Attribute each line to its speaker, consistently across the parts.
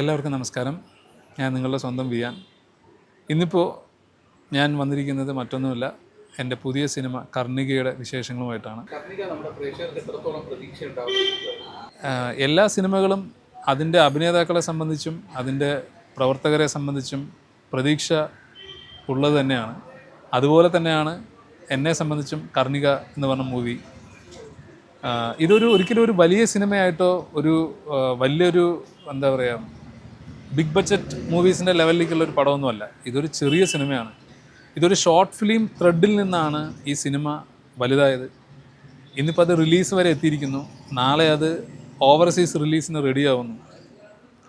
Speaker 1: എല്ലാവർക്കും നമസ്കാരം. ഞാൻ നിങ്ങളുടെ സ്വന്തം വിയാൻ. ഇന്നിപ്പോൾ ഞാൻ വന്നിരിക്കുന്നത് മറ്റൊന്നുമല്ല എന്റെ പുതിയ സിനിമ കർണികയുടെ വിശേഷങ്ങളുമായിട്ടാണ്. എല്ലാ സിനിമകളും അതിന്റെ അഭിനേതാക്കളെ സംബന്ധിച്ചും അതിന്റെ പ്രവർത്തകരെ സംബന്ധിച്ചും പ്രതീക്ഷ ഉള്ളത് തന്നെയാണ്. അതുപോലെ തന്നെയാണ് എന്നെ സംബന്ധിച്ചും കർണിക എന്ന് പറഞ്ഞ മൂവി. ഇതൊരു ഒരിക്കലും ഒരു വലിയ സിനിമയായിട്ടോ ഒരു വലിയൊരു എന്താ പറയുക ബിഗ് ബഡ്ജറ്റ് മൂവീസിന്റെ ലെവലിലേക്കുള്ള ഒരു പടമൊന്നുമല്ല. ഇതൊരു ചെറിയ സിനിമയാണ്. ഇതൊരു ഷോർട്ട് ഫിലിം ത്രെഡിൽ നിന്നാണ് ഈ സിനിമ വലുതായത്. ഇന്നിപ്പോൾ അത് റിലീസ് വരെ എത്തിയിരിക്കുന്നു. നാളെ അത് ഓവർസീസ് റിലീസിന് റെഡിയാവുന്നു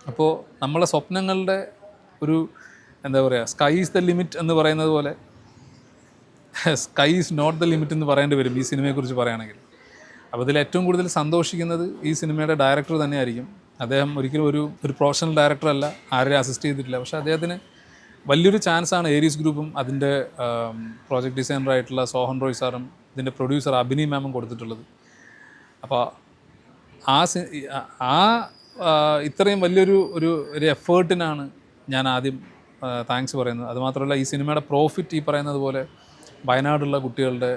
Speaker 1: അപ്പോൾ നമ്മളെ സ്വപ്നങ്ങളുടെ ഒരു എന്താ പറയുക സ്കൈ ഈസ് ദ ലിമിറ്റ് എന്ന് പറയുന്നത് പോലെ sky is not the limit എന്ന് പറയേണ്ടി വരും ഈ സിനിമയെക്കുറിച്ച് പറയുകയാണെങ്കിൽ. അപ്പോൾ ഇതിൽ ഏറ്റവും കൂടുതൽ സന്തോഷിക്കുന്നത് ഈ സിനിമയുടെ ഡയറക്ടർ തന്നെയായിരിക്കും. അദ്ദേഹം ഒരിക്കലും ഒരു ഒരു പ്രൊഫഷണൽ ഡയറക്ടറല്ല ആരെയും അസിസ്റ്റ് ചെയ്തിട്ടില്ല. പക്ഷേ അദ്ദേഹത്തിന് വലിയൊരു ചാൻസാണ് ഏരീസ് ഗ്രൂപ്പും അതിന്റെ പ്രോജക്റ്റ് ഡിസൈനറായിട്ടുള്ള സോഹൻ റോയ് സാറും ഇതിന്റെ പ്രൊഡ്യൂസർ അഭിനി മാമും കൊടുത്തിട്ടുള്ളത്. അപ്പോൾ ആ ആ, ഇത്രയും വലിയൊരു ഒരു ഒരു എഫേർട്ടിനാണ് ഞാൻ ആദ്യം താങ്ക്സ് പറയുന്നത്. അതുമാത്രമല്ല ഈ സിനിമയുടെ പ്രോഫിറ്റ് ഈ പറയുന്നത് പോലെ വയനാടുള്ള കുട്ടികളുടെ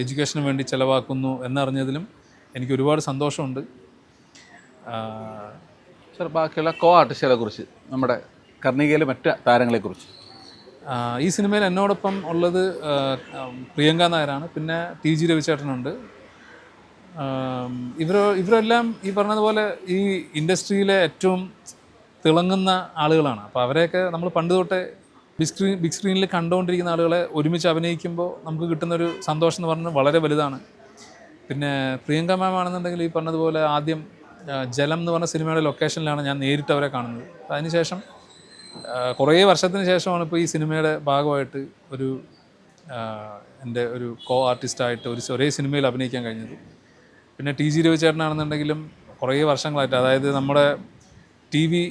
Speaker 1: എഡ്യൂക്കേഷന് വേണ്ടി ചിലവാക്കുന്നു എന്നറിഞ്ഞതിലും എനിക്ക് ഒരുപാട് സന്തോഷമുണ്ട്.
Speaker 2: സർ ബാക്കിയുള്ള കോ ആർട്ടിസ്റ്റുകളെ കുറിച്ച് നമ്മുടെ കർണികയിലെ മറ്റ് താരങ്ങളെക്കുറിച്ച്
Speaker 1: ഈ സിനിമയിൽ എന്നോടൊപ്പം ഉള്ളത് പ്രിയങ്ക നായരാണ്. പിന്നെ ടി ജി രവിചേട്ടനുണ്ട് ഇവർ ഇവരോ ഇവരെല്ലാം ഈ പറഞ്ഞതുപോലെ ഈ ഇൻഡസ്ട്രിയിലെ ഏറ്റവും തിളങ്ങുന്ന ആളുകളാണ്. അപ്പോൾ അവരെയൊക്കെ നമ്മൾ പണ്ട് തൊട്ടേ ബിഗ് സ്ക്രീൻ ബിഗ് സ്ക്രീനിൽ കണ്ടുകൊണ്ടിരിക്കുന്ന ആളുകളെ ഒരുമിച്ച് അഭിനയിക്കുമ്പോൾ നമുക്ക് കിട്ടുന്നൊരു സന്തോഷം എന്ന് പറഞ്ഞാൽ വളരെ വലുതാണ്. പിന്നെ പ്രിയങ്ക മാം ആണെന്നുണ്ടെങ്കിൽ ഈ പറഞ്ഞതുപോലെ ആദ്യം ജലം എന്ന് പറഞ്ഞ സിനിമയുടെ ലൊക്കേഷനിലാണ് ഞാൻ നേരിട്ട് അവരെ കാണുന്നത്. അതിനുശേഷം കുറേ വർഷത്തിന് ശേഷമാണ് ഇപ്പോൾ ഈ സിനിമയുടെ ഭാഗമായിട്ട് ഒരു എന്റെ ഒരു കോ ആർട്ടിസ്റ്റായിട്ട് ഒരു ഒരേ സിനിമയിൽ അഭിനയിക്കാൻ കഴിഞ്ഞത്. പിന്നെ ടി ജി രവിചേട്ടനാണെന്നുണ്ടെങ്കിലും കുറേ വർഷങ്ങളായിട്ട് അതായത് നമ്മുടെ ടി വി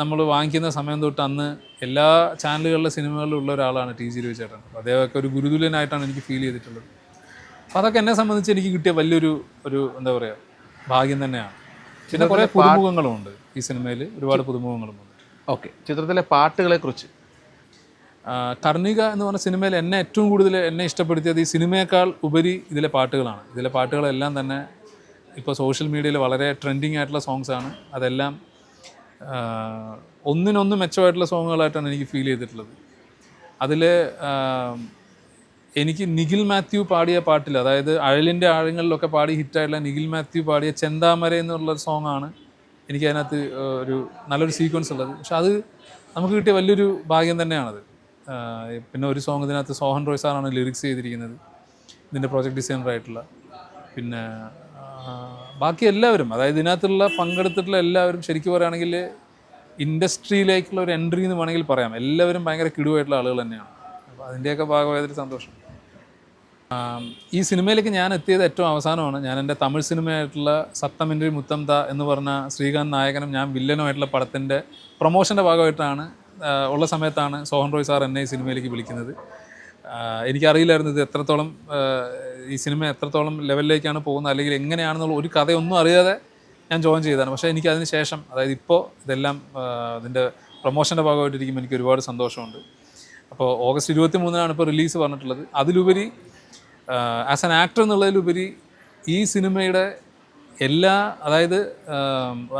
Speaker 1: നമ്മൾ വാങ്ങിക്കുന്ന സമയം തൊട്ട് അന്ന് എല്ലാ ചാനലുകളിലെ സിനിമകളിലും ഉള്ള ഒരാളാണ് ടി ജി രവിചേട്ടൻ. അപ്പോൾ അദ്ദേഹമൊക്കെ ഒരു ഗുരുതുല്യനായിട്ടാണ് എനിക്ക് ഫീൽ ചെയ്തിട്ടുള്ളത്. അപ്പോൾ അതൊക്കെ എന്നെ സംബന്ധിച്ച് എനിക്ക് കിട്ടിയ വലിയൊരു ഒരു എന്താ പറയുക ഭാഗ്യം തന്നെയാണ്. പിന്നെ കുറേ പുതുമുഖങ്ങളുമുണ്ട് ഈ സിനിമയിൽ ഒരുപാട് പുതുമുഖങ്ങളുമുണ്ട്.
Speaker 2: ഓക്കെ. ചിത്രത്തിലെ പാട്ടുകളെ
Speaker 1: കുറിച്ച് കർണിക എന്ന് പറഞ്ഞ സിനിമയിൽ എന്നെ ഏറ്റവും കൂടുതൽ എന്നെ ഇഷ്ടപ്പെടുത്തിയത് ഈ സിനിമയേക്കാൾ ഉപരി ഇതിലെ പാട്ടുകളാണ്. ഇതിലെ പാട്ടുകളെല്ലാം തന്നെ ഇപ്പോൾ സോഷ്യൽ മീഡിയയിൽ വളരെ ട്രെൻഡിങ് ആയിട്ടുള്ള സോങ്സ് ആണ്. അതെല്ലാം ഒന്നിനൊന്ന് മെച്ചമായിട്ടുള്ള സോങ്ങുകളായിട്ടാണ് എനിക്ക് ഫീൽ ചെയ്തിട്ടുള്ളത്. അതിൽ എനിക്ക് നിഖിൽ മാത്യു പാടിയ പാട്ടിൽ അതായത് അഴലിന്റെ ആഴങ്ങളിലൊക്കെ പാടി ഹിറ്റായിട്ടുള്ള നിഖിൽ മാത്യു പാടിയ ചെന്താമര എന്നുള്ള സോങ് ആണ് എനിക്ക് അതിനകത്ത് ഒരു നല്ലൊരു സീക്വൻസ് ഉള്ളത്. പക്ഷെ അത് നമുക്ക് കിട്ടിയ വലിയൊരു ഭാഗ്യം തന്നെയാണത്. പിന്നെ ഒരു സോങ് ഇതിനകത്ത് സോഹൻ റോയ് സാറാണ് ലിറിക്സ് ചെയ്തിരിക്കുന്നത്. ഇതിന്റെ പ്രോജക്റ്റ് ഡിസൈനറായിട്ടുള്ള പിന്നെ ബാക്കി എല്ലാവരും അതായത് ഇതിനകത്തുള്ള പങ്കെടുത്തിട്ടുള്ള എല്ലാവരും ശരിക്കും പറയുകയാണെങ്കിൽ ഇൻഡസ്ട്രിയിലേക്കുള്ള ഒരു എൻട്രി എന്ന് വേണമെങ്കിൽ പറയാം. എല്ലാവരും ഭയങ്കര കിടുവായിട്ടുള്ള ആളുകൾ തന്നെയാണ്. അപ്പോൾ അതിന്റെയൊക്കെ ഭാഗമായതൊരു സന്തോഷം. ഈ സിനിമയിലേക്ക് ഞാൻ എത്തിയത് ഏറ്റവും അവസാനമാണ്. ഞാൻ എന്റെ തമിഴ് സിനിമയായിട്ടുള്ള സത്തമിന്റെ മുത്തം ത എന്ന് പറഞ്ഞ ശ്രീകാന്ത് നായകനും ഞാൻ വില്ലനുമായിട്ടുള്ള പടത്തിന്റെ പ്രൊമോഷന്റെ ഭാഗമായിട്ടാണ് ഉള്ള സമയത്താണ് സോഹൻ റോയ് സാർ എന്നെ ഈ സിനിമയിലേക്ക് വിളിക്കുന്നത്. എനിക്കറിയില്ലായിരുന്നു ഇത് എത്രത്തോളം ഈ സിനിമ എത്രത്തോളം ലെവലിലേക്കാണ് പോകുന്നത് അല്ലെങ്കിൽ എങ്ങനെയാണെന്നുള്ള ഒരു കഥയൊന്നും അറിയാതെ ഞാൻ ജോയിൻ ചെയ്തതാണ്. പക്ഷേ എനിക്ക് അതിന് ശേഷം അതായത് ഇപ്പോൾ ഇതെല്ലാം ഇതിന്റെ പ്രൊമോഷന്റെ ഭാഗമായിട്ടിരിക്കുമ്പോൾ എനിക്ക് ഒരുപാട് സന്തോഷമുണ്ട്. അപ്പോൾ ഓഗസ്റ്റ് ഇരുപത്തി മൂന്നിനാണ് ഇപ്പോൾ റിലീസ് പറഞ്ഞിട്ടുള്ളത്. അതിലുപരി ആസ് ആൻ ആക്ടർ എന്നുള്ളതിലുപരി ഈ സിനിമയുടെ എല്ലാ അതായത്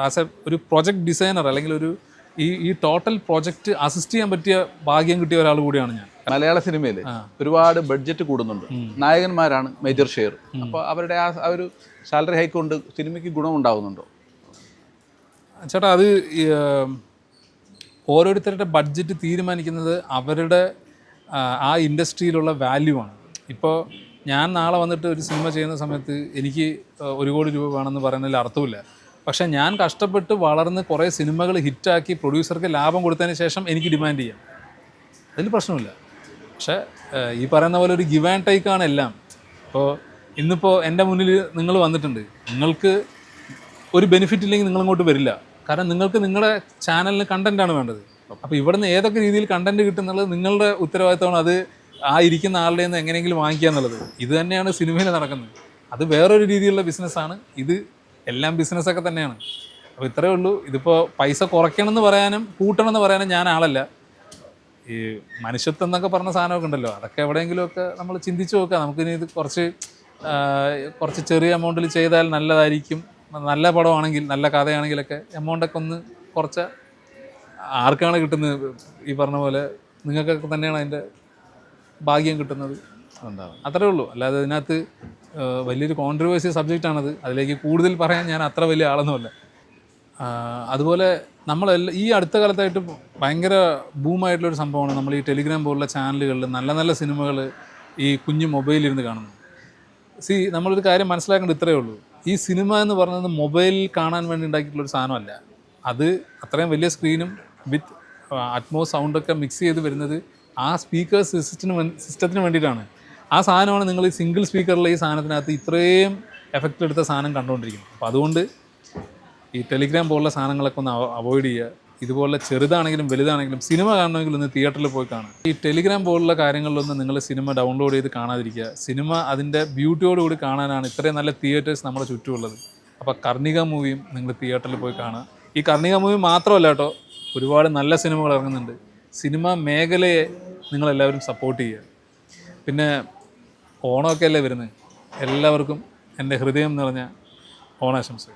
Speaker 1: ആസ് എ ഒരു പ്രൊജക്ട് ഡിസൈനർ അല്ലെങ്കിൽ ഒരു ഈ ഈ ടോട്ടൽ പ്രോജക്റ്റ് അസിസ്റ്റ് ചെയ്യാൻ പറ്റിയ ഭാഗ്യം കിട്ടിയ ഒരാൾ കൂടിയാണ് ഞാൻ.
Speaker 2: മലയാള സിനിമയിൽ ഒരുപാട് ബഡ്ജറ്റ് കൂടുന്നുണ്ട്. നായകന്മാരാണ് മേജർ ഷെയർ അപ്പോൾ അവരുടെ ആ ആ ഒരു സാലറി ഹൈക്ക് കൊണ്ട് സിനിമയ്ക്ക് ഗുണമുണ്ടാകുന്നുണ്ടോ
Speaker 1: ചേട്ടാ അത് ഓരോരുത്തരുടെ ബഡ്ജറ്റ് തീരുമാനിക്കുന്നത് അവരുടെ ആ ഇൻഡസ്ട്രിയിലുള്ള വാല്യൂ ആണ്. ഇപ്പോൾ ഞാൻ നാളെ വന്നിട്ട് ഒരു സിനിമ ചെയ്യുന്ന സമയത്ത് എനിക്ക് ഒരു കോടി രൂപ വേണമെന്ന് പറയുന്നതിൽ അർത്ഥമില്ല പക്ഷേ ഞാൻ കഷ്ടപ്പെട്ട് വളർന്ന് കുറേ സിനിമകൾ ഹിറ്റാക്കി പ്രൊഡ്യൂസർക്ക് ലാഭം കൊടുത്തതിന് ശേഷം എനിക്ക് ഡിമാൻഡ് ചെയ്യാം. അതിൽ പ്രശ്നമില്ല. പക്ഷേ ഈ പറയുന്ന പോലെ ഒരു ഗിവ് ആൻഡ് ടേക്കാണ് എല്ലാം. അപ്പോൾ ഇന്നിപ്പോൾ എന്റെ മുന്നിൽ നിങ്ങൾ വന്നിട്ടുണ്ട്. നിങ്ങൾക്ക് ഒരു ബെനിഫിറ്റ് ഇല്ലെങ്കിൽ നിങ്ങൾ ഇങ്ങോട്ട് വരില്ല. കാരണം നിങ്ങൾക്ക് നിങ്ങളുടെ ചാനലിന് കണ്ടന്റാണ് വേണ്ടത്. അപ്പോൾ ഇവിടുന്ന് ഏതൊക്കെ രീതിയിൽ കണ്ടന്റ് കിട്ടുന്നുള്ളത് നിങ്ങളുടെ ഉത്തരവാദിത്തമാണ്. അത് ആ ഇരിക്കുന്ന ആളുടെ നിന്ന് എങ്ങനെയെങ്കിലും വാങ്ങിക്കുക എന്നുള്ളത്. ഇത് തന്നെയാണ് സിനിമയിൽ നടക്കുന്നത്. അത് വേറൊരു രീതിയിലുള്ള ബിസിനസ്സാണ് ഇത് എല്ലാം ബിസിനസ്സൊക്കെ തന്നെയാണ്. അപ്പോൾ ഇത്രയേ ഉള്ളൂ. ഇതിപ്പോൾ പൈസ കുറയ്ക്കണം എന്ന് പറയാനും കൂട്ടണം എന്ന് പറയാനും ഞാൻ ആളല്ല. ഈ മനുഷ്യത്വം എന്നൊക്കെ പറഞ്ഞ സാധനമൊക്കെ ഉണ്ടല്ലോ. അതൊക്കെ എവിടെയെങ്കിലുമൊക്കെ നമ്മൾ ചിന്തിച്ച് നോക്കുക നമുക്കിനി ഇത് കുറച്ച് കുറച്ച് ചെറിയ എമൗണ്ടിൽ ചെയ്താൽ നല്ലതായിരിക്കും. നല്ല പടമാണെങ്കിൽ നല്ല കഥയാണെങ്കിലൊക്കെ എമൗണ്ടൊക്കെ ഒന്ന് കുറച്ച് ആർക്കാണ് കിട്ടുന്നത്? ഈ പറഞ്ഞ പോലെ നിങ്ങൾക്കൊക്കെ തന്നെയാണ് അതിന്റെ ഭാഗ്യം കിട്ടുന്നത്. അത്രേ ഉള്ളൂ. അല്ലാതെ ഇതിനകത്ത് ആ, വലിയൊരു കോൺട്രവേഴ്സി സബ്ജക്റ്റാണത് അതിലേക്ക് കൂടുതൽ പറയാൻ ഞാൻ അത്ര വലിയ ആളൊന്നുമല്ല. അതുപോലെ നമ്മളെല്ലാം ഈ അടുത്ത കാലത്തായിട്ട് ഭയങ്കര ബൂമായിട്ടുള്ളൊരു സംഭവമാണ് നമ്മൾ ഈ ടെലിഗ്രാം പോലുള്ള ചാനലുകളിൽ നല്ല നല്ല സിനിമകൾ ഈ കുഞ്ഞു മൊബൈലിരുന്ന് കാണുന്നു സി നമ്മളൊരു കാര്യം മനസ്സിലാക്കേണ്ടത് ഇത്രയേ ഉള്ളൂ. ഈ സിനിമ എന്ന് പറയുന്നത് മൊബൈലിൽ കാണാൻ വേണ്ടി ഉണ്ടാക്കിയിട്ടുള്ളൊരു സാധനമല്ല. അത് അത്രയും വലിയ സ്ക്രീനും വിത്ത് അറ്റ്മോസ് സൗണ്ടൊക്കെ മിക്സ് ചെയ്ത് വരുന്നത് ആ സ്പീക്കർ സിസ്റ്റത്തിന് സിസ്റ്റത്തിന് വേണ്ടിയിട്ടാണ്. ആ സാധനമാണ് നിങ്ങൾ ഈ സിംഗിൾ സ്പീക്കറിലെ ഈ സാധനത്തിനകത്ത് ഇത്രയും എഫക്റ്റ് എടുത്ത സാധനം കണ്ടുകൊണ്ടിരിക്കുന്നത്. അപ്പോൾ അതുകൊണ്ട് ഈ ടെലിഗ്രാം പോലുള്ള സാധനങ്ങളൊക്കെ ഒന്ന് അവോയ്ഡ് ചെയ്യുക. ഇതുപോലെ ചെറുതാണെങ്കിലും വലുതാണെങ്കിലും സിനിമ കാണണമെങ്കിൽ ഒന്ന് തിയേറ്ററിൽ പോയി കാണാം ഈ ടെലിഗ്രാം പോലുള്ള കാര്യങ്ങളിലൊന്നും നിങ്ങൾ സിനിമ ഡൗൺലോഡ് ചെയ്ത് കാണാതിരിക്കുക. സിനിമ അതിന്റെ ബ്യൂട്ടിയോടുകൂടി കാണാനാണ് ഇത്രയും നല്ല തിയേറ്റേഴ്സ് നമ്മുടെ ചുറ്റുമുള്ളത്. അപ്പോൾ കർണിക മൂവിയും നിങ്ങൾ തിയേറ്ററിൽ പോയി കാണുക. ഈ കർണിക മൂവി മാത്രമല്ല കേട്ടോ ഒരുപാട് നല്ല സിനിമകൾ ഇറങ്ങുന്നുണ്ട്. സിനിമ മേഖലയെ നിങ്ങളെല്ലാവരും സപ്പോർട്ട് ചെയ്യുക. പിന്നെ ഓണമൊക്കെ അല്ലേ വരുന്നത്? എല്ലാവർക്കും എന്റെ ഹൃദയം നിറഞ്ഞ ഓണാശംസകൾ.